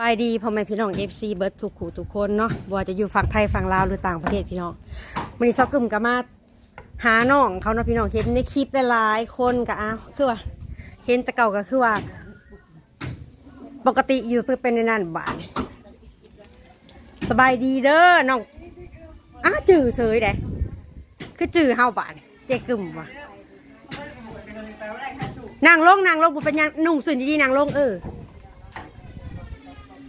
บายดีพ่อแม่พี่น้องเอฟซีเบิร์ดทุกขู่ทุกคนเนาะบ่ว่าจะอยู่ฝั่งไทยฝั่งลาวหรือต่างประเทศพี่น้องวันนี้ซอกกึมก็มาหาน้องเขาเนาะพี่น้องเห็นในคลิปหลายๆคนก็อ้าวคือว่าเห็นต่เก่าก็คือว่า ปกติอยู่เพื่อเป็นในนั่นบาทสบายดีเด้อน้องอ้าจื่อเสยเด้คือจื่อเฮาบาทเจ๊กึมว่ะนางลงนางลงบุเป็นยังนุ่งสุนดีๆนางลงเออ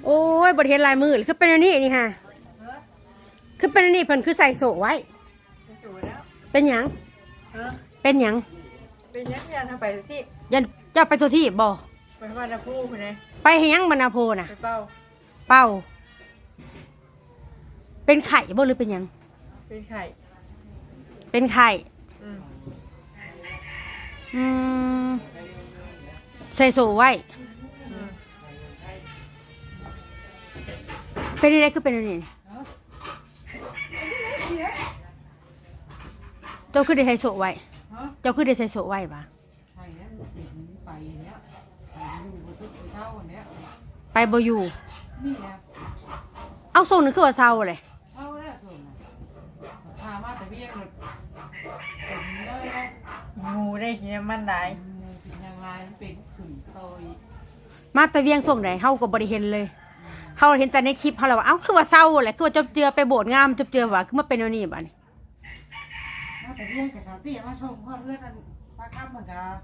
โอ้ยบทเห็นลายมือคือเป็นอันนี้นี่ฮะคือเป็นอันนี้เพิ่นคือใส่โสไว้ สวยแล้วเป็นหยัง เออเป็นหยังเป็นยังยันทำไปที่ยันเจะไปตัวที่บ่ไปว่าน้ำพุคนไหนไปให้หยังบรรณาโพน่ะ ไปเป้าเป้า เป็นไข่บ่หรือเป็นหยัง เป็นไข่เป็นไข่อืมอืมใส่โสไว้อื เป็นอะไรคือเป็นอันนี้เจ้าคือได้ใส่โสไว้ เจ้าคือได้ใส่โสไว้ปะใช่แล้วติดไปเนี้ยอยู่บนตึกเช่าเนี้ยไปบ่อยู่นี่นะเอาโซนึงคือว่าเศร้าเลยเช่าแล้วส่วนน่ะพามาแต่เบี้ยเลยผมเลยนะงูได้กินน้ำมันได้เป็นอย่างไรเป็นขุนโตยมาแต่เวียงส่งไหนเฮาก็บ่ได้เห็นเลย เฮาเห็นแต่ในคลิปเฮาแล้วว่าเอ้าคือว่าเศร้าแหละคือว่าจบเจือไปโบสถ์งามจบเจือว่าคือมาเป็นอันนี้บัดนี้มาแต่เบี้ยกับสาวเตี้ยมาชมข้อเลือดนั่นปลาข้ามเหมือนกัน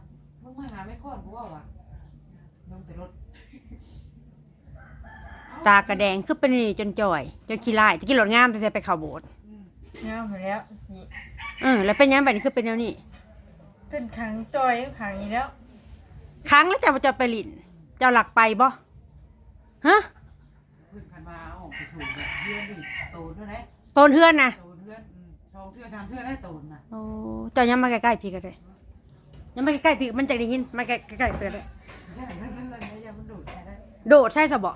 มึงมาหาไม่ค้อนกูว่าว่ะลงแต่รถตากระแดงคือเป็นอันนี้จนจ่อยจนขี้ลายตะกี้รถงามแต่ไปเข้าโบสถ์เงาไปแล้วนี่เออแล้วเป็นหยังบัดนี้คือเป็นแนวนี้เป็นขังจอยขังนี้แล้วครั้งแล้วเจะจะไปลิ้นเจ้าหลักไปบ่ฮะขึ้นคันมา เอาออกไปสูงแบบเพื่อนดิโตนด้วยนะต้นเฮือนน่ะโตนเพื่อนสองเทื่อสามเทื่อได้โตนน่ะโอ้เจ้ายังมาใกล้ๆพี่ก็ได้ยังมาใกล้ๆพี่มันจะได้ยินมาใกล้ๆเปิดได้ใช่นั่นนั่นนั่นอย่ามันดูดใช่ได้โดดใช่ซะบ่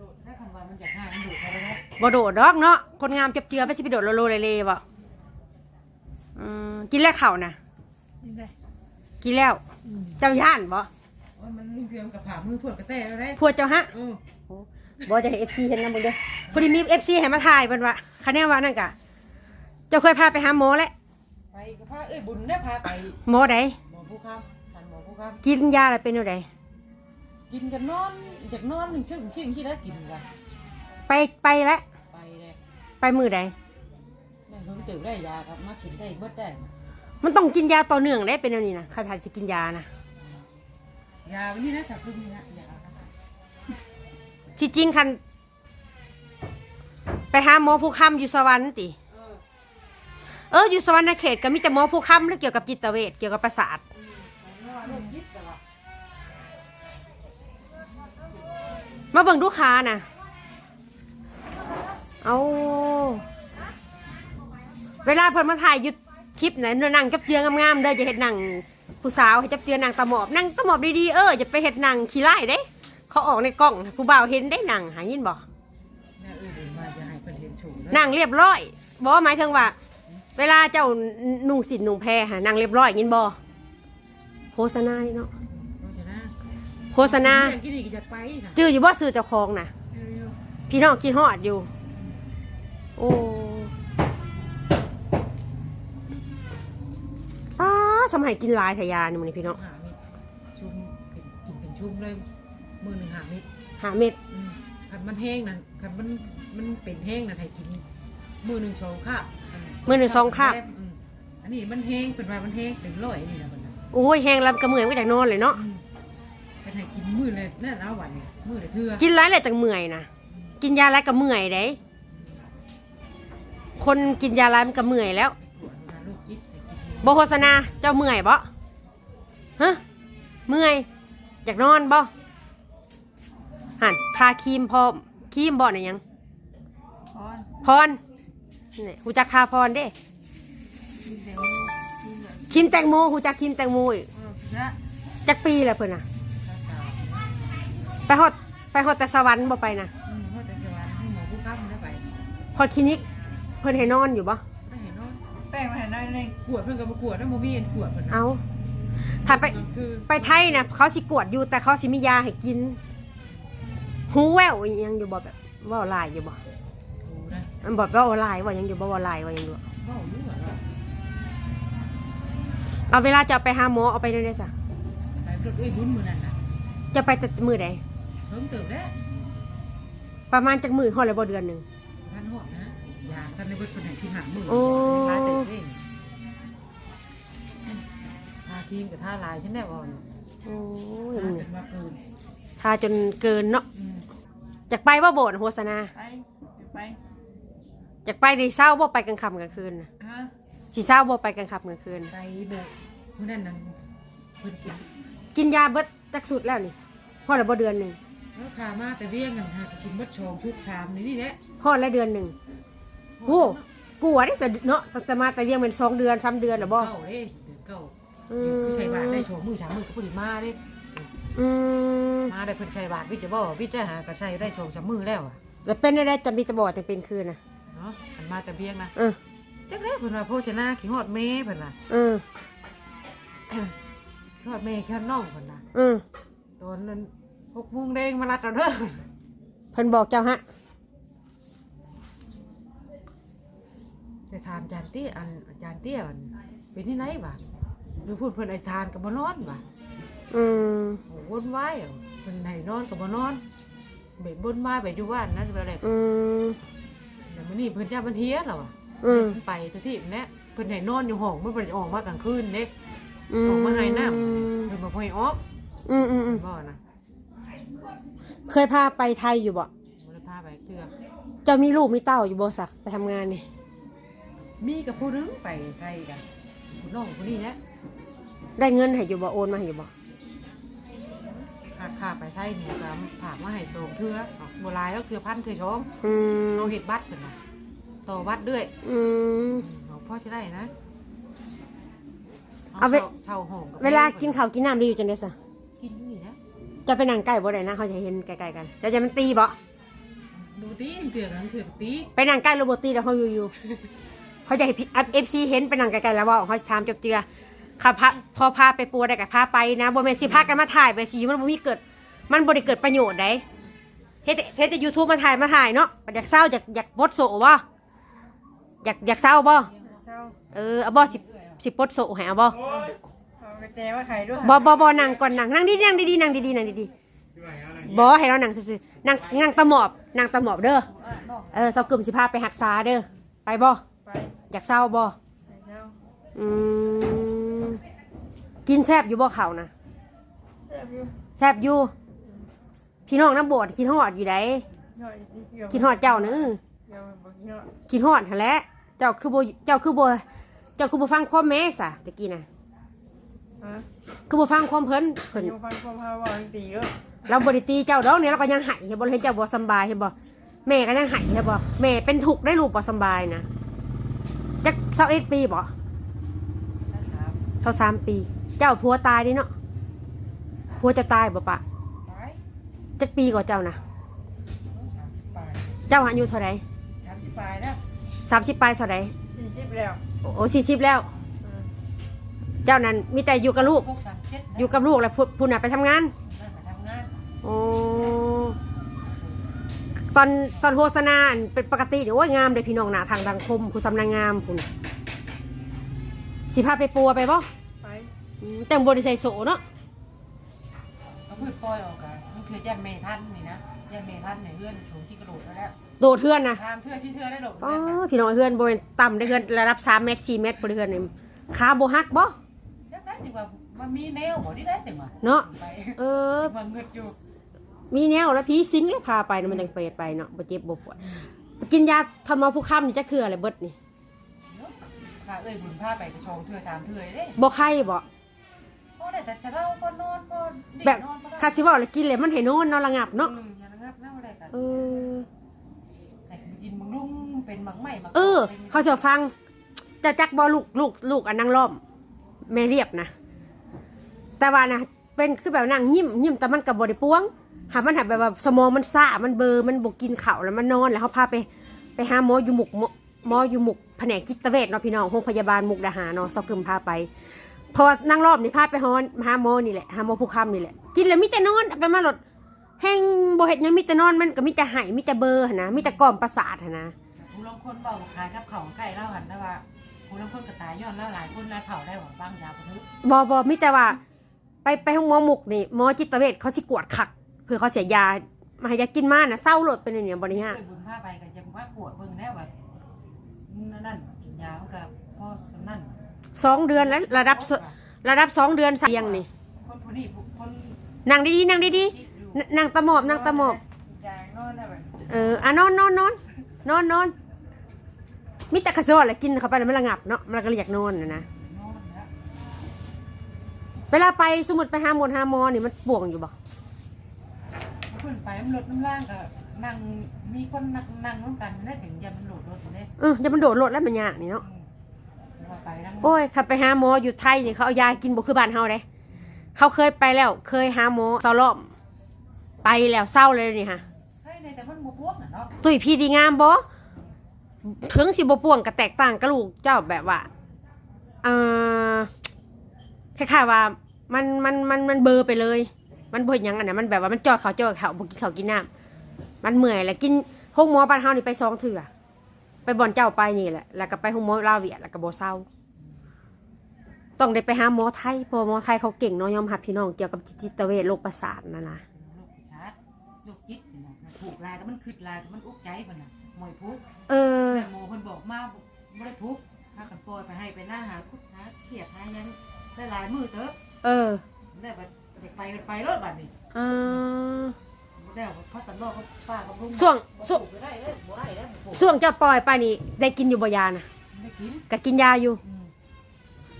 ดูดได้คันว่ามันจะห้ามันดูดใช่ได้บ่โดดดอกเนาะคนงามจับเจือไปสิไปโดดโลโลเลๆบ่อืมกินแล้วข้าวน่ะนี่ได้กินแล้ว เจ้าย่านบ่ว่ามันเตรียมกับผ่ามือพวดกระแตแล้วได้ พวดเจ้าฮะ เออ บ่จะให้ FC เห็นนำมึงเด้อพอดีมี FC ให้มาถ่ายเพิ่นว่าคะแนนว่านั่นกะเจ้าเคยพาไปหาหมอแล้วไปกับพาเอ้ยบุญได้พาไปหมอใดหมอผู้คำทันหมอผู้คกินยาอะไรเป็นจังไดำกินกันนอนจากนอนหนึ่งเชื่อถึงเชื่อที่ได้กินกันไปไปแล้วไปเลยไปมือใดนั่นเพิ่งตื่นได้ยาครับมากินได้เบิดได้มันต้องกินยาต่อเนื่องได้เป็นอันนี้นะคาถาสิกินยานะยาวันนี้นะสักพึ่งนี่นะยา ที่จริงคัน ไปหาหมอผู้ค้ำอยู่สวรรค์ติ เออเอออยู่สวรรค์เขตก็มีแต่หมอผู้ค้ำแล้วเกี่ยวกับจิตเวชเกี่ยวกับประสาทของว่าโรคยิดแต่ว่ามาเบิ่งลูกค้านะเอาเวลาเพิ่นมาถ่ายอยุดคลิปไหนนั่งจับเจืองามๆเด้ออย่าเห็ดหนังผู้สาวให้จับเจือหนังตะหมอบนั่งตะหมอบดีๆเอออย่าไปเห็ดหนังขี้ไล่เด้ เขาออกในกล้องนะผู้บ่าวเห็นได้หนังหายินบ่เนี่ยเออเดินมาจะให้เพิ่นเห็นโฉมหนังเรียบร้อยบ่หมายถึงว่า เวลาเจ้านุ่งสินนุ่งแพรหาหนังเรียบร้อยยินบ่โฆษณานี่เนาะเพราะฉะนั้นโฆษณาเรื่องกินอีกจะไปนะจื้ออยู่บ่ซื้อเจ้าของน่ะเร็วพี่น้องคิดฮอดอยู่ โอ้ป้าสมัยกินหลายทะยานี่มันนี่พี่น้องหามิดชุ่มเป็นกินเป็นชุ่มเลย มือหนึ่งหามิดหาเม็ดอืมคันมันแห้งนั่นคันมันมันเป็นแห้งนั่นให้กิน มือหนึ่งสองคาบมื้อหนึ่งสองคาบ อืมอันนี้มันแห้งเป็นว่ามันแห้งเป็นร้อยนี่นะมันน่ะโอ้ยแห้งลำกระเมื่อยก็อยากนอนเลยเนาะอืมเป็นให้กินมือเลยนั่นเอาวันนี้มือเลยเทื่อกินหลายเลยจังเมื่อยนะกินยาหลายก็เมื่อยเด้คนกินยาหลายมันก็เมื่อยแล้วปวดเวลาลูกจิตให้กินบโฆษณาเจ้าเมื่อยบ่ฮะเมื่อยอยากนอนบ่ หันทาครีมพร้อมครีมบ่เนี่ยยังๆพอนพรนี่หูจักทาพรเด้กินเดี๋ยวกินเดี๋ยวครีมแตงโมหูจักครีมแตงโมอีกเออนะจักปีแหละเพิ่นน่ะข้าวสาวไปฮอดไปฮอดแต่สวรรค์บ่ไปนะอืมเพราะแต่จะวันให้หมอผู้ค้ำได้ไปฮอดคลินิก เพิ่นให้นอนอยู่บ่ได้เห็นเนาะแป้งมาให้น้อยหนึงกวดเพิ่นก็มากวดนะโมมี่เห็นกวดเพิ่นนะเอาถ้าไป คือไปไทยนะเขาสิกวดอยู่แต่เขาสิมียาให้กิน หูแววอิหยังอยู่บ่แบบเว่าลายอยู่บ่ถูนะมันบอกว่าเว่าลายว่าหยังอยู่บ่เว่าลายว่าหยังอยู่บ่เว้าอยู่อะเนาะเอาเวลาจะเอาไปหาหมอเอาไปเรื่อยๆซะไปรถเอ้ยบุญมื้อนั้นน่ะจะไปแต่มื้อใดเพิ่งตื่นแล้วประมาณจักมื้อฮอดเลยบ่เดือนหนึง ท่านฮอดนะยาท่านในเบิดคนไหนสิหามื้อโอ้ลายแต่เองทาครีมกับทาลายฉันแน่บ่อนโอ้ยทามึงจนี่นว่าเกินทาจนเกินเนาะอืม อยากไปบ่โบสถ์โฆษณาไปเดี๋ยวไปอยากไปในเช้าบ่ไปกลางค่ำกลางคืนน่ะฮะสิเช้าบ่ไปกลางค่ำกลางคืน ไปเบิดมื้อนั้นนั่นเพิ่นกินกินยาเบิดจักสุดแล้วนี่ฮอดแล้วบ่เดือนหนึงเออขามาแต่เบี้ยงกันหากินเบิดชองชุดชามนี่นี่แหละฮอดแล้วเดือนหนึงโอ้กลัวเด้แต่เนาะตั้งแต่มาแต่เวียงเป็นสองเดือนสามเดือนแล้วบ่เก่าเด้เดือนเก่าอืเดี๋ยวมคือใส่บาทได้ชองมือสามมือก็พอดีมาเด้ อืมมาได้เพิ่นใส่บาทวิทย์จะบ่วิทย์จะหาก็ใส่ได้ชองสามมือแล้วอะแล้วเป็นได้จะมีแตะบอดจังเป็นคืนน่ะเนาะมันมาแต่เบี้ยงนะเออจักแล้วเพิ่นว่าโภชนาขี้ฮอดเมเพิ่นน่ะเออขี้ฮอดเมขี้ฮอดน้องเพิ่นน่ะเออตอนนั้นหกโมงแดงมารัดเราเด้อเพิ่นบอกเจ้าฮะไปถามอาจารย์เตี้ยอันอาจารย์เตี้ยอันเป็นที่ไหนวะดูพูดเพิ่นไอ้ทานกับบ่นอนวะ อืมโอ้วนไว้อะเพิ่นให้นอนกับบ่นอนเบ็ดบนมาไปอยู่บ้านนะสิไปอะไรอืมแต่มื้อนี้เพิ่นจะมันเฮียแล้วอะอืมเพิ่นไปทุกที่แน่เพิ่นให้นอนอยู่ห้องมันบ่ได้ออกมากลางคืนเด้อืมออกมาให้น้ำเพิ่นบ่ให้ออกอืมอืมอืเพิ่มนบ่นะเคยพาไปไทยอยู่บ่บ่ได้พาไปเทื่อเจ้ามีลูกมีเต้าอยู่บ่สักไปทำงานนี่มีกับผู้หนึงไปไทยกันผู้น้องผู้นี้แหละได้เงินให้อยู่บ่โอนมาให้อยู่บ่ ค่าค่าไปไทยเนี่ยก็ฝากมาให้โชงเทื่อเอาบ่หลายแล้วเทื่อพันเทื่อชมอืมเราเฮ็ดบัตรเพิ่นน่ะต่อบัตรด้วยอืม เอาพ่อจะได้นะเอาเว เช่าห้องบเวลากินข้าวกินน้ำได้อยู่จังได๋ซะกินนี่นะจะไปนั่งใกล้บ่ได้นะเขาจะเห็นไกลๆกันเจะจะมันตีบ่ดูตีเถื่อนกันเถื่อนตีไปนั่งใกล้โรบอตีแล้วเขาอยู่อยู่เขาจะให้เอฟซีเห็นไปนั่งไกลๆแล้วว่าเขาถามจบเจือ ค่ะพาพอพาไปปัวได้กับพาไปนะบ่แม่นสิพากันมาถ่ายไปสิมันบ่มีเกิด มันบ่ได้เกิดประโยชน์ได้เฮ็ดแต่เฮ็ดแต่ YouTube มาถ่ายมาถ่ายเนาะอยากเศร้าอยากอยากบดโซบ่อยากอยากเศร้าบ่เช้าเออเอาบ่สิสิปลดโซให้เอาบ่เอากระแจมาไข่ด้วยบ่บ่บ่นั่งก่อนนั่งนั่งดีๆนั่งดีๆนั่งดีๆนั่งดีๆบ่ให้เรานั่งซื่อๆนั่งนั่งตะหมอบนั่งตะหมอบเด้ออะนอกเออเซากึ่มสิพาไปรักษาเด้อไปบ่ไปอยากเศร้าบ่ไปเช้าอืม กินแซบอยู่บ่เขานะเจ็บอยู่แซบอยู่พี่น้องน้ำโบดคิดฮอดอยู่ไดย่อยนิดเดียวคิดฮอดเจ้าเนึเดี๋ยวบอกเยอะคิดฮอดหั่นแหละเจ้าคือบ่เจ้าคือบ่เจ้าคือบ่ฟังความแม่ซะตะกี้น่ะฮะคือบ่ฟังความเพิ่นเพิ่น เดี๋ยวฟังความพาว่าตีด้วยเราบ่ได้ตีเจ้าดอกเนี่ยเราก็ยังให้เห็นบ่เห็นเจ้าบ่สำบายเห็นบ่แม่ก็ยังให้เห็นบ่แม่เป็นทุกข์ได้ลูกบ่สำบายนะจัก21ปีบ่ช้า23ปี เจ้าผัวตายดิเนาะผัวจะตายบ่ปะไปจักปีกว่าเจ้านะสามสิบปลายเจ้าอายุเท่าไหร่สามสิบปลายแล้วสามสิบปลายเท่าไหร่สี่สิบแล้วโอ้สี่สิบแล้ว อืมเจ้านั้นมีแต่อยู่กับลูก พวกสามเจ็ดนะอยู่กับลูกแล้วพูพูน่ะไปทำงานนั่นไปทำงานโอ้ตอนตอนโฆษณาอันเป็นปกติเดี๋ยวโอ้ยงามเลยพี่น้องหนาทางดังคมผู้สำนางงามคุณสิพาไปปัวไปบ่ไป อืมแต่งบริใส่โสเนาะเขาพืชปล่อยออกกันมันคือยันเมทันนี่นะยันเมทันในเลื่อนสูงที่กระโดดแล้วแล้วโดดเทือนนะทามเทื่อชี้เทื่อได้หรอกอ๋อเลื่อนนะพี่น้องเพื่อนบริเวณต่ำได้เพื่อนระดับสามเมตรสี่เมตรบริเวณนี่ขาโบหักบ่ จักได้ดีกว่ามันมีแนวบ่ได้ได้จังหวะเนาะ ไปเออ มันเงืดอยู่มีแนวแล้วผีสิงแล้วพาไปนะมันยังเปรตไปเนาะบ่เจ็บบ่ปวดกินยาทำมาผู้ค้ำนี่จะคืออะไรเบิดนี่เนาะพาเอ้ยบุญพาไปกระชองเทื่อสามเทื่อเด้บ่ไข้บ่ พอได้แต่จะเล่าพอนอนพอดีแบบ นอนพอได้คาสิว่าแล้วกินเลยมันให้นอนนอนระงับเนาะอืมอย่าระงับนะอะไรกันเออ ไอ้กินมึงลุงเป็นหมักไหมหมักเออป็นเขาจะฟังจะจักบ่ลูกลูกลูกอันนั่งล้อมแม่เรียบนะ แต่ว่านะเป็นคือแบบนั่งยิ้มยิ้มแต่มันกับบริป้วงหามันหาแบบว่าสมองมันซ่ามันเบลอร์มันบกกินข้าวแล้วมันนอนแล้วเขาพาไปไปหาหมออยู่หมุกหมอหมออยู่หมุกแผนกจิตเวชเนาะพี่น้องโรงพยาบาลมุกดาหารเนาะเซากึมพาไปเพอนั่งรอบนี่พาไปหอนหาหมอนี่แหละหาหมอผู้คำนี่แหละ กินแล้วมีแต่นอนเอาไปมาหลดแห้งบ่เฮ็ดหยังมีแต่นอนมันก็มีแต่ไหายมีแต่เบลอร์หั่นนะมีแต่กล่อมประสาทหั่นนะผู้ลางคนบอกว่าขายกับเขาวใกล้เล่าหันนะว่าผู้ลางคนก็ตายย้อนเล่าหลายคนแล้วเขาได้หวังบ้างยาวกระทึกบ่บ่มีแต่ว่า ไปไปห้องหมอหมุกนี่หมอจิตเวชเขาสิกวดคักเพื่อเขาเสียยามาให้ยากินมาน่ะเศร้าโลดเป็นอันเนี่ยบ่นี่ฮะเคยบุญผ้าไปกันยังว่าปวดเบิ่งแน่ว่านั่นนั่นกินยามันก็พ่อสำนั่น สองเดือนแล้วระดับสระดับสองเดือนเสียงนี่คนผู้นี้คนนั่งดีๆนั่งดีคิดอยู่ๆนนั่งตะหมอบนั่งตะหมอบยางนอนได้แบบเอออะนอนนอนนอนนอนนอนมีแต่กระโจนแหละกินเข้าไปแล้วมันระงับเนาะมันก็เลยอยากนอนนะนะนอนแล้วเวลาไปสมมุดไปหาหมดหาหมอนี่มันป่วงอยู่บ่ขึ้นไปมันลดน้ำล่างก็นั่งมีคนนั่งนั่งร่วมกันได้ถึงยามันโหลดรถอยู่เนี่ยเออจะมันโดดรถแล้วมันยากนี่เนาะว่า ไปนั่งโอ้ยขับไปหาหมออยู่ไทยนี่เขาเอายากินบ่คือบ้านเฮาเด้เขาเคยไปแล้ว เคยหาหมอเศร้ารอบไปแล้วเศร้าเลยนี่ฮะเฮ้ยในแต่มันบวพวกน่ะเนาะตุ้ยพี่ดีงามบ่ถึงสิบ่ป่วงก็แตกต่างกับลูกเจ้าแบบว่าอ่าคล้ายๆว่ามันมันมันมันเบลอไปเลย มันบ่เห็นหยังอันน่ะมันแบบว่ามันจ่อเขาจ่อเขาบ่กินเขาวกินน้ำมันเมื่อยแล้วกินห้องหมอบ้านเฮานี่ไปสองเถื่อไปบ่อนเจ้าไปนี่แหละแล้วก็ไปห้องหมอลาวเวียดแล้วก็บ่เศร้า ต้องได้ไปหาหมอไทยเพราะหมอไทยเขาเก่งเนาะยอมรับพี่น้องเกี่ยวกับจิตเวชโรคประสาทนั่นนะโรคประสาทโรคจิตนี่นะถูกลายแต่มันคืดลายแต่มันอุกใจมันน่ะมวยพุกเออแต่หมอเพิ่นบอกมาบ่ได้พุกถ้ากันปล่อยไปให้ไปหน้าหาคุดหาเขียดหายังได้หลายมือเติบเออได้บัดเด็กไปกันไปรถบัดนี้เออบ่ได้ว่าเขาตัดรอเขาป้ากับลุงส่วงส่วงบ่ได้เด้อบ่ได้เด้อบ่ช่วงเจ้าปล่อยไปนี่ได้กินอยู่บ่ยานะได้กินก็กินยาอยู่อืม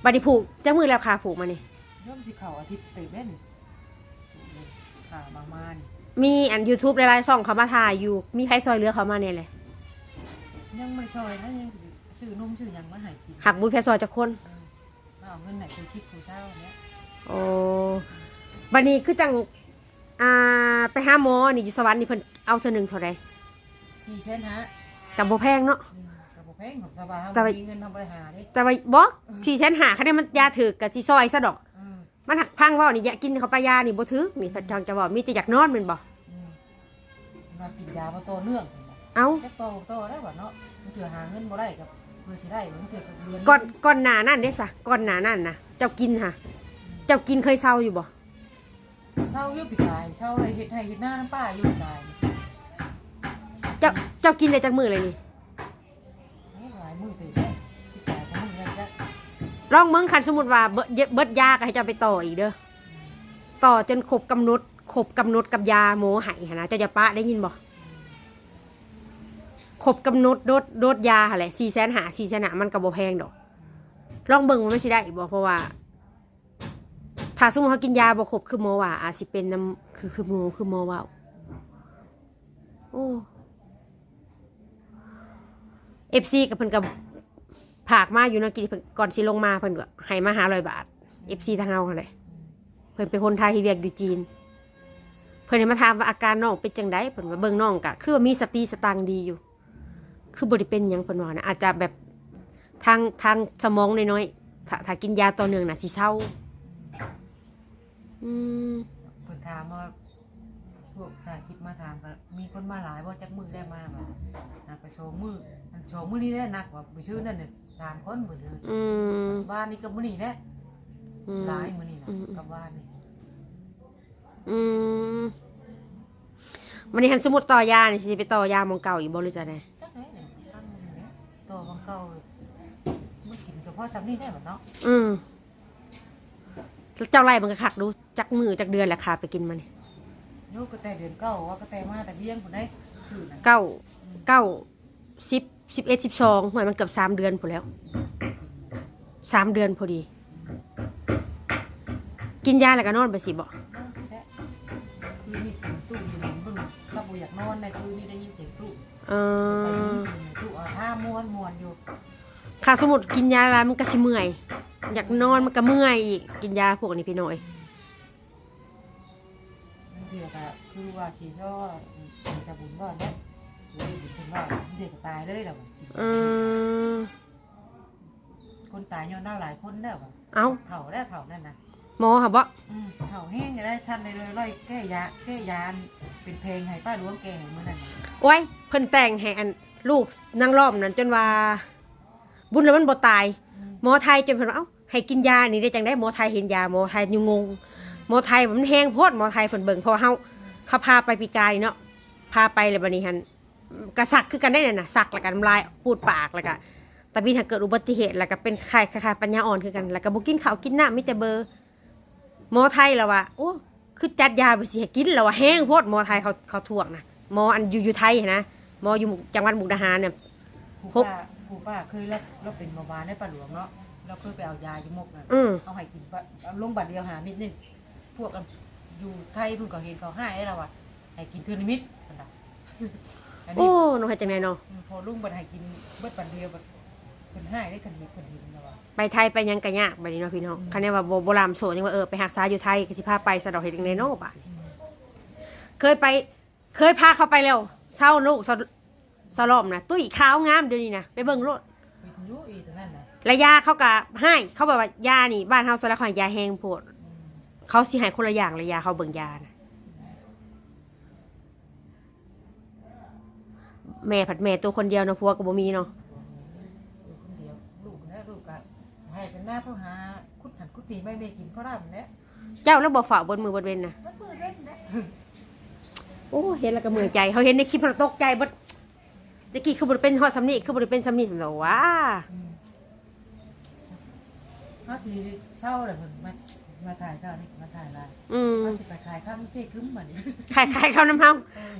บัดนี้ผูกจ้ามือแล้วคาผูกมานี่เริ่มสิเข้าอาทิตย์เต็มแล้วนี่ข่าวบางมานมีอัน YouTube หลายๆช่องเขามาถ่ายอยู่ มีใครซอยเหลือเขามาเนี่ยเลยยังไม่ช่วยนะยังซื้อนมซื้อหยังมาให้กินหักบุญแค่ซอยจากคนมาเอาเงินไหนคุยชิปคุยเช้าเนี่ยโอ้บัดนี้คือจัง อ่า ไปหาหมอนี่อยู่สวรรค์นี่เพิ่นเอาเท่าหนึงเท่าใดสี่เซนฮะกับบ่แพงเนาะ อืมกับบ่ แพงของสบายแต่ว่ามีเงินทำบริหารเด้แต่ว่าบอกที่ฉันหาคะแนนมันยาถือกับสิซอยซะดอก อืมมันหักพังเว่านี่อยากกินเขาไปยานี่บ่ถือนี่พระจังจะบอกมีแต่อยากนอนแมันบ่อืมมากินยามาโตเนื่องเอ้า แค่โตโตได้บ่เนาะมันเถื่อหาเงินบ่ได้กับเพื่อสิได้มันเถื่อกับเดือนก่อนก่อนหน้านั่นเด้ซะก่อนหน้านั่นนะเจ้ากินค่ะ เจ้ากินเคยเศร้าอยู่บ่เช่าอยู่ปีกายเช่าอะไรเฮ็ดให้เฮ็ดหน้าน้ำป้าอยู่ปีกายเจ้าเจ้ากินได้จากมือเลยนี่ ลองเมืองคันสมมุติว่าเบิดเบิดยาก็ให้เจ้าไปต่ออีกเด้อต่อจนครบกำหนดครบกำหนดกับยาหมห้หั่นะเจ้าจะปะได้ยินบ่ครบกำหนดโดดโดดยาแหละ4แสนหา4แสนหามันก็บ่แพงดอก ลองเบิ่งว่ามันสิได้อีกบ่เพราะว่า ถ้าสมมติเขากินยาบ่ครบคือหมว่า อาจสิเป็นน้ำคือคือหมคือหมว่าโอ้ FC กับเพิ่นกับ ผากมาอยู่นกินก่อนสิลงมาเพิ่นก็ให้มา500บาท FC ทางเฮาหั่นแหละเพิ่นเป็นคนไทยที่เรียกอยู่จีน เพิ่นมาถามว่าอาการน้องเป็นจังไดเพิ่นว่าเบิ่งน้องก็คือว่ามีสติสตังดีอยู่ คือบ่ได้เป็นหยังเพิ่นว่านะอาจจะแบบทางทางสมองน้อยๆถ้าถ้ากินยาต่อเนื่องน่ะสิเศร้าอืมเพิ่นถามว่าพวกถ่ายคลิปมาถามก็มีคนมาหลายบ่าจักมือได้มาบ่นักไปโชว์มือ อันโชว์มือนี้ได้หนักกว่าไปชื่อนั่นน่ะสามคนเบิดเลยอืมบ้านนี้กับมื้อนี้แหละอืม หลายมื้อนี้นะอืม กับบ้านนี่อืมวันนี้หันสมมุติต่อยานี่สิไปต่อยาหมองเก่าอีกบ่หรือจะไดจักไหนเนี่ยตั้งมื้อนี้ตัวของเก่าบ่กินกับพ่อซ้ำนี่ได้บ่เนาะอืมแล้วเจ้าไล่มันก็คักดูจักมือจักเดือนแหละค่ะ ไปกินมันนี่โยกก็แต่เดือนเก้าว่าก็แต่มาแต่เบี้ยงพุ่นได้ชื่อนั่นเก้าเก้าสิบ สิบเอ็ดสิบสองหวยมันเกือบสามเดือนพอแล้วสามเดือนพอดี กินยาแล้วก็นอนไปสิบ่นอนสิแท้คือนี่กินตู้อยู่บนก็บ่อยากนอนในคือนี่ได้ยินเสียงตู้เอไปอยินตู้เอาท่าม้วนม้วนอยู่ค่ะสมมุดกินยาแล้วมันก็สิเมื่อย อยากนอนมันก็เมื่อยอีก กินยาพวกนี้พี่น้อยบางทีก็คือว่าสีช่อมีสบุนว่าเนี่ยหรือบุญคนว่า เด็กก็ตายเลยแล้วเออคนตายย้อนเล่าหลายคนแล้วเอ้าเถ่าแล้วเถ่านั่นนะหมอค่ะบ่อืมเข่าแห้งก็ได้ชันเลยเลยร้อยแก้ยาแก้ยาเป็นเพลงให้ป้าหลวงแก่ให้มื้อนั้นน่ะโอ้ยเพิ่นแต่งให้อันลูกนางล้อมนั่นจนว่า บุญแล้วมันบ่ตาย หมอไทยจนเพิ่นว่าเอ้าให้กินยานี่ได้จังได้หมอไทยเห็นยาหมอไทยยังงงหมอไทยมันแห้งโพดหมอไทยเพิ่นเบิ่งเพราะว่าเฮาเขาพาไปปีกายเนาะพาไปเลยบัดนี้หัน กระสักคือกันได้นั่นน่ะสักแล้วก็น้ำลายปูดปากแล้วก็แต่บินถ้าเกิดอุบัติเหตุแล้วก็เป็นไข้คล้ายๆปัญญาอ่อนคือกันแล้วก็บ่กินข้าวกินน้ำมีแต่เบอร์หมอไทยแล้วว่าโอ้คือจัดยาไปสิให้กินแล้วว่าแห้งโพดหมอไทยเขาเขาทวงนะหมออันอยู่อยู่ไทยนะหมออยู่จังหวัดมุกดาหารเนี่ย ผู้ป้าผู้ป้าเคยรับรับเป็นเบาหวานได้ป้าหลวงเนาะเราเคยไปเอายาอยู่มกน่ะอืม เอาให้กินปะเอาลงบัตรเดียวหามิดนึงพวกกันอยู่ไทยเพิ่งก็เห็นเขาให้แล้วว่ะให้กินเทือนิมิตนั่นน่ะ อันโอ้นี้น้องให้จังไดเนาะพอลุงบัตรให้กินเบิดบัตรเดียวบัตรเพิ่นให้ได้คันเม็ดเพิ่นเห็นแล้วว่ะไปไทยไปหยังกะยากบัดนี้เนาะพี่น้องคันนี้ว่าโบโบรามโสดยังว่าเออไปหักษาอยู่ไทยก็สิพาไปสะดอกเฮ็ดจังไดเนาะบาดนี้เคยไป เคยพาเขาไปแล้วเศร้าลูกเศร้าเศร้ารอบนะตุ้ยขาวงามเดี๋ยวนี้นะไปเบิ่งโลด วิทยุอีตรงนั้นน่ะและยาเขาก็ให้เขาบอกว่ายานี่ บ้านเฮาสารคอยยาแห้งโพดเขาสิให้คนละอย่างเลยยาเขาเบิ่งยานะ แม่ผัดแม่ตัวคนเดียวเนาะพัวก็บ่มีเนาะอยู่คนเดียวลูกนะลูกก็ให้เป็นหน้าพ่อหาคุดหันคุดตีไม่ไม่กินข้าวราบแล้วเจ้าแล้วบ่ฝ่าบนมือบนเวนนะมันมือเล่นนะโอ้เห็นแล้วก็มือใจเขาเห็นในคลิปเราตกใจเบดตะกี้คือบ่ได้เป็นฮอดสำนีคือบ่ได้เป็นสำนีสำหรับว่า เขาสิเช่าเลยเพิ่นมา มาถ่ายเช่านี่มาถ่ายไลน์อืมเขาสิไปขายข้ามเจ๊กึ้มบัดนี้ขายขายข้าวน้ำเฮา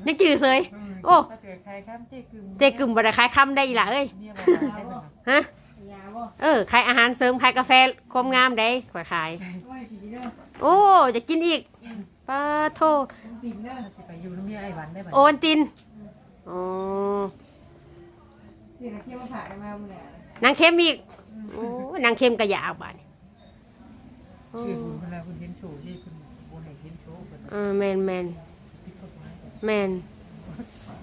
ยังจื้อเสยโอ้ เขาสิไปขายข้ามเจ๊กึ้มเจกึ่มบ่ได้ขายคำได้อีหล่ะเอ้ย เนี่ยบ่ได้ได้บ่ฮะ ยาบ่เออขายอาหารเสริมขายกาแฟความงามได้ขายขายไม่ผีเด้อโอ้จะกินอีกปาโทติงเด้อเขาสิไปอยู่น้ำเมียไอ้หวันได้บัดโอนี้วันตินอ๋อสินักเที่ยวมาถ่ายมามื้อไหร่นางเค็มอีกโอ้นางเค็มก็อยากบาดนี้โอ้ คือคุณเวลาคุณเห็นโชว์ที่คุณบ่ให้เห็นโชว์เพิ่นเออแมนแมนผิดกฎหมายเพิ่นแมน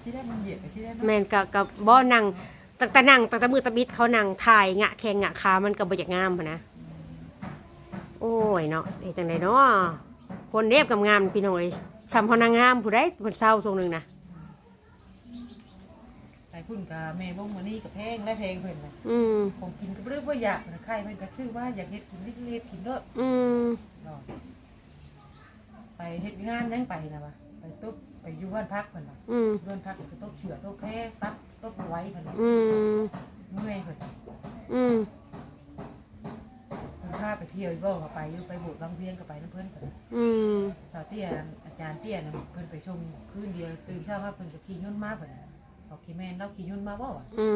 ที่ได้มันเหยียดกับที่ได้แมนกับกับบ่นั่งตั้งแต่นั่งตั้งแต่มือตะบิดเขานั่งถ่ายงะแข่งงะขามันก็บ่อยากงามหั้นนะโอ้ยเนาะเฮ็ดจังไดเนาะคนเรียบกับงามพี่น้องเอ้ยซ้ำเขานางงามผู้ใดเพิ่นเศร้าทรงหนึงนะไป พุ่นกับแม่บ้งมานี่กับแพงและแพงเพิ่นน่ะอืมของกินก็บ่ได้ว่าอยากนะใครมันก็ชื่อว่าอยากเฮ็ดกินเล็กๆกินเด้ออืมเนาะไปเฮ็ดงานยังไปนะวะไปตุ๊บไปอยู่บ้านพักเพิ่นน่ะอืมบ้านพักก็ตุ๊บเชือตุ๊บแพตับตุ๊บไว้เพิ่นน่ะอืมเมื่อยเพิ่นอืมเพิ่นพาไปเที่ยวอีกบ่ก็ไปอยู่ไปโบสถ์บางเวียงก็ไปนํเพิ่นเพิ่นน่ะอืมสาวเตี้ยอาจารย์เตี้ยน่ะเพิ่นไปชมคืนเดียวตื่นเช้ามาเพิ่นก็ขี่ยนต์มาเพิ่นน่ะบ อกขี่แม่นเราขี่ยนต์มาบ่วะอื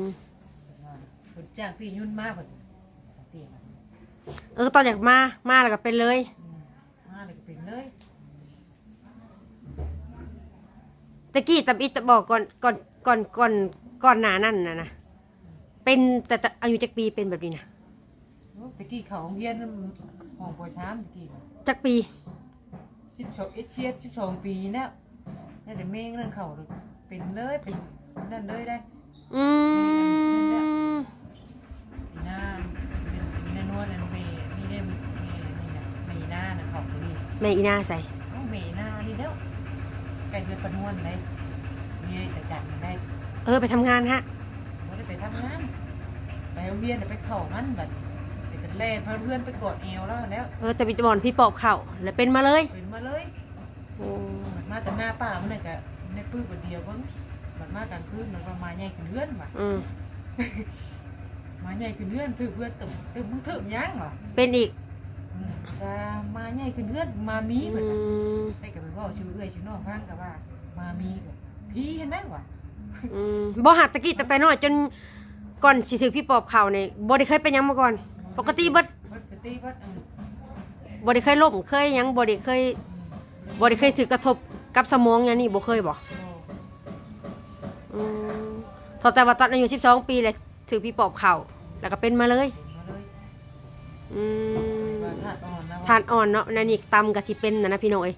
มเพิ่นว่าเพิ่นจ้างพี่ยนต์มาเพิ่นสาวเตี้ยน่ะเออตอนอยากมามาแล้วก็เป็นเลย อืมมาเลยก็เป็นเลยตะกี้ตะบิดตะบอกก่อนก่อนก่อนก่อนก่อนหน้านั่นนะนะเป็นแต่แต่อายุจักปีเป็นแบบนี้นะโอ้ตะกี้เขาโรงเรียนห้องปชามตะกี้น่ะจักปี สิบสองเอเชียสิบสองปีแล้วได้แต่เมงนั่นเขา เป็นเลยเป็นนั่นเลยได้อืมปีหน้าเป็นเป็นนวลนั่นเมนี่ได้เมนี่นะเมหน้านะเขาจะมีแม่อีนาใส่โอ้เมหน้านี่แล้วไก่เดือนปนวลได้เมียแต่จัดมันได้เออไปทำงานฮะไม่ได้ไปทำงานไปโรงเรียนไปเข่ามันแบบไปกันเล่นเพื่อนไปกดเอวแล้วแล้วเออแต่บิดบอลพี่ปอบเข่าแล้วเป็นมาเลยเป็นมาเลยโอ้มันมาแต่หน้าป่ามันน่ะก็ ในปื้บเดียวเบิ้งมันมากลางคืนมันมาใหญ่ขึ้นเลื่อนว่ะอืมมาใหญ่ขึ้นเลื่อนคือเพื่อนตึมตึมมึงเถิมยังว่ะเป็นอีกอืมก็มาใหญ่ขึ้นเลื่อนมามีอืเหมือนกันมได้กับไปบอกชื่อเอื้อยชื่อน้องฟังกับว่า มามีกับพี่เห็นได้ว่ะอืมบ่หักตะกี้ตั้งแต่น้อยจนก่อนสิถือพี่ปอบเข่าเนี่ยบ่ได้เคยเป็นหยังมาก่อน ปกติเบิดปกติเบัดเออบ่ได้เคยล้มเคยหยังบ่ได้เคยอืมบ่ได้เคยถือกระทบ กับสมองอย่างนี้บ่เคยบ่โอ้อืมพอแต่ว่าตอนอายุ12 ปีเลยถือพี่ปอบเข่าแล้วก็เป็นมาเลยเป็นมาเลยอืมว่าธาตุอ่อนนะว่ะทานอ่อนเนาะนั่นนี่ตำก็สิเป็นนะนะพี่น้องเอ้ย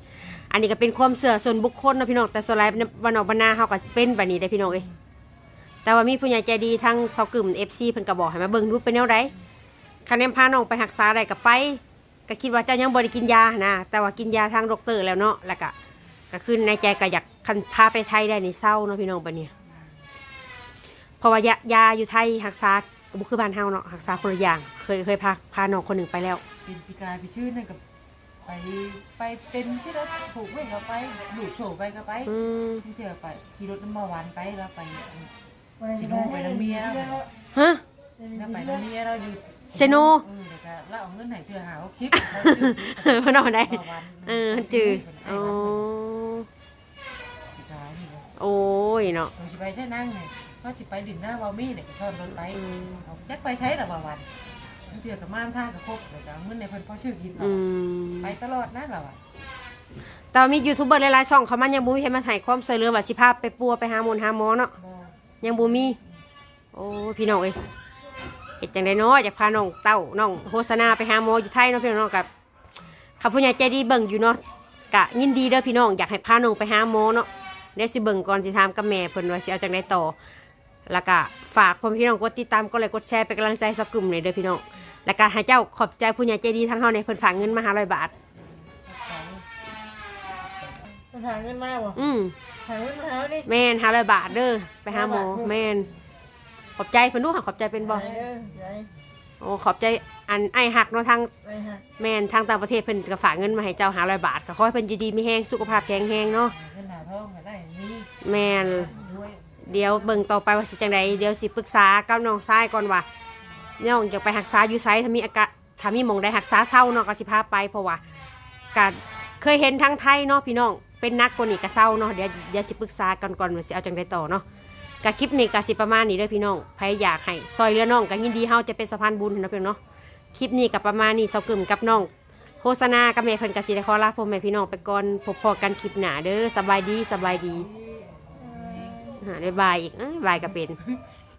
อันนี้ก็เป็นความเชื่อส่วนบุคคลเนาะพี่น้องแต่ส่วนหลายในวันออกบรรณาเฮาก็เป็นแบบนี้ได้อพี่น้องเอ้ยแต่ว่ามีผู้ใหญ่ใจดีทั้งเซากึ่ม FC เพิ่นก็บอกให้มาเบิ่งดูเป็นแนวใดคันแนมพาน้องไปรักษาได้ก็ไป ก็คิดว่าเจ้ายังบ่ได้กินยานะแต่ว่ากินยาทางดอกเตอร์แล้วเนาะแล้วก็ ก็คือในใจก็อยากคันพาไปไทยได้นี่เศร้าเนาะพี่น้องบัดเนี่ยเพราะว่ายายาอยู่ไทยรักษาก็บ่คือบ้านเฮาเนาะรักษาคนละอย่าง เคยเคยพาพาน้องคนหนึ่งไปแล้วเป็นปีกายไปชื่อนั่นกับไปไปเป็นที่รถผูกไว้ก็ไปดูดโฉบไปก็ไปอืมที่เถื่อไปขี่รถน้ำมาหวานไปแล้วไปวันนี้ชิโนไปน้ำเมียแล้วฮะ แล้วไปน้ำเมียเราอยู่เซโนเออแล้วก็แล้วเอาเงินไหนเถื่อหาหกชิป เพิ่นเอาได้ มาวันเออจืดโอ้โอ้ปีกายนี่เลย โอ้ยเนาะเราสิไปใช่นั่งไงเขาสิไปดินหน้าวามี่เนี่ยก็ชอบรถไปอืม เอาแจ็คไปใช้หรอว่าวันเถื่อกับม่านท่ากับพบแล้วก็เอาเงินในเพิ่นพ่อชื่อกินอืมไปตลอดนะเราอะแต่ว่ามียูทูบเบอร์หลายๆช่องเขามันยังบ่มีให้มาถ่ายความช่วยเหลือว่าสิพาไปปัวไปหาหมอหาหมอเนาะ บ่ยังบ่มี โอ้พี่น้องเอ้ยเฮ็ดจังไดเนาะอยากพาน้องเต้าน้องโฆษณาไปหาหมออยู่ไทยเนาะพี่น้องกับข้าผู้ใหญ่ใจดีเบิ่งอยู่เนาะกะยินดีเด้อพี่น้องอยากให้พาน้องไปหาหมอเนาะ เดี๋ยวสิเบิ่งก่อนสิถามกับแม่เพิ่นว่าสิเอาจังไดต่อ แล้วก็ฝากพ่อแม่พี่น้องกดติดตามกดไลค์กดแชร์เป็นกำลังใจสักกลุ่มหน่อยเด้อพี่น้อง แล้วก็ให้เจ้าขอบใจผู้ใหญ่ใจดีทั้งเฮาในเพิ่นฝากเงินมา500บาทจะหาเงินมาบ่อืมหาเงินมาหาดิแม่น500บาทเด้อไปหาหมอแม่นขอบใจเพิ่นดูค่ะขอบใจเป็นบ่ไหนเด้อไหนโอ้ขอบใจอันไอ้หักเนาะทาง ไปหาแม่นทางต่างประเทศเพิ่นก็ฝากเงินมาให้เจ้าหาร้อยบาทก็ขอให้เพิ่นอยู่ดีมีแห้งสุขภาพแข็งแรงเนาะ เงินหนาเท่าก็ได้นี่ แม่นเดี๋ยวเบิ่งต่อไปว่าสิจังไดเดี๋ยวสิปรึกษากับน้องชายก่อนว่าน้องอยากไปรักษาอยู่ไสถ้ามีอาการถ้ามีหมองได้รักษาเศร้าเนาะก็สิพาไปเพราะว่าก็เคยเห็นทางไทยเนาะพี่น้องเป็นนักกว่านี้ก็เศร้าเนาะเดี๋ยวเดี๋ยวสิปรึกษากันก่อนว่าสิเอาจังไดต่อเนาะก็คลิปนี้ก็สิประมาณนี้เด้อพี่น้องใครอยากให้ซอยเหลือน้องก็ยินดีเฮาจะเป็นสะพานบุญนะเพี่องเนาะคลิปนี้ก็ประมาณนี้เซากึ่มกับน้องโฆษณากับแม่เพิ่นกสิได้ขอลาพ่อแม่พี่น้องไปก่อนพบพอกันคลิปหน้าเด้อสบายดีสบายดี อ่าได้บายอีกอ้ยบายก็เป็น